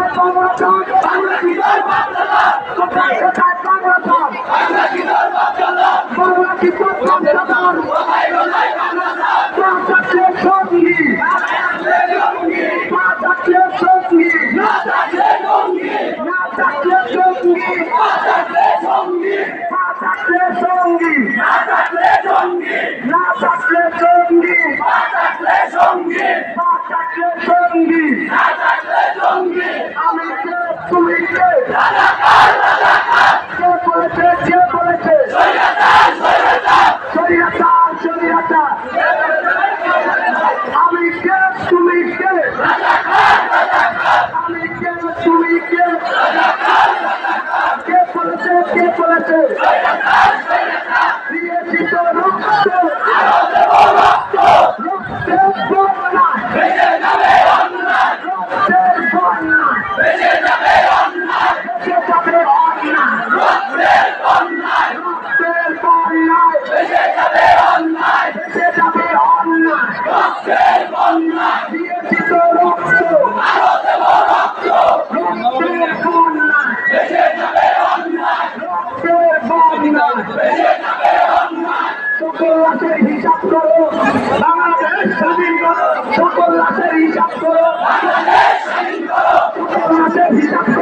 তুমি কে রাজা আমি কে তুমি কে আমি কে তুমি কে কে বলেছে কে বলেছে? দিয়েছি তো রক্ত। রক্তের বন্যা। রক্তের বন্যা। বেঁচে যাবে হিসাব করো বাংলাদেশ স্বাধীন করো সকল লাশের হিসাব করো সকল লাশের হিসাব করো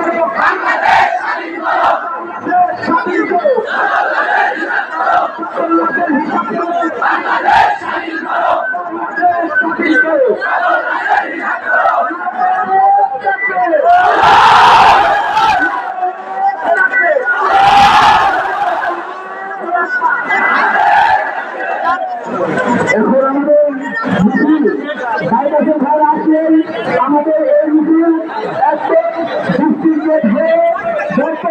আমাদের এই মিছিল একদম ডিস্ট্রিক্ট হয়ে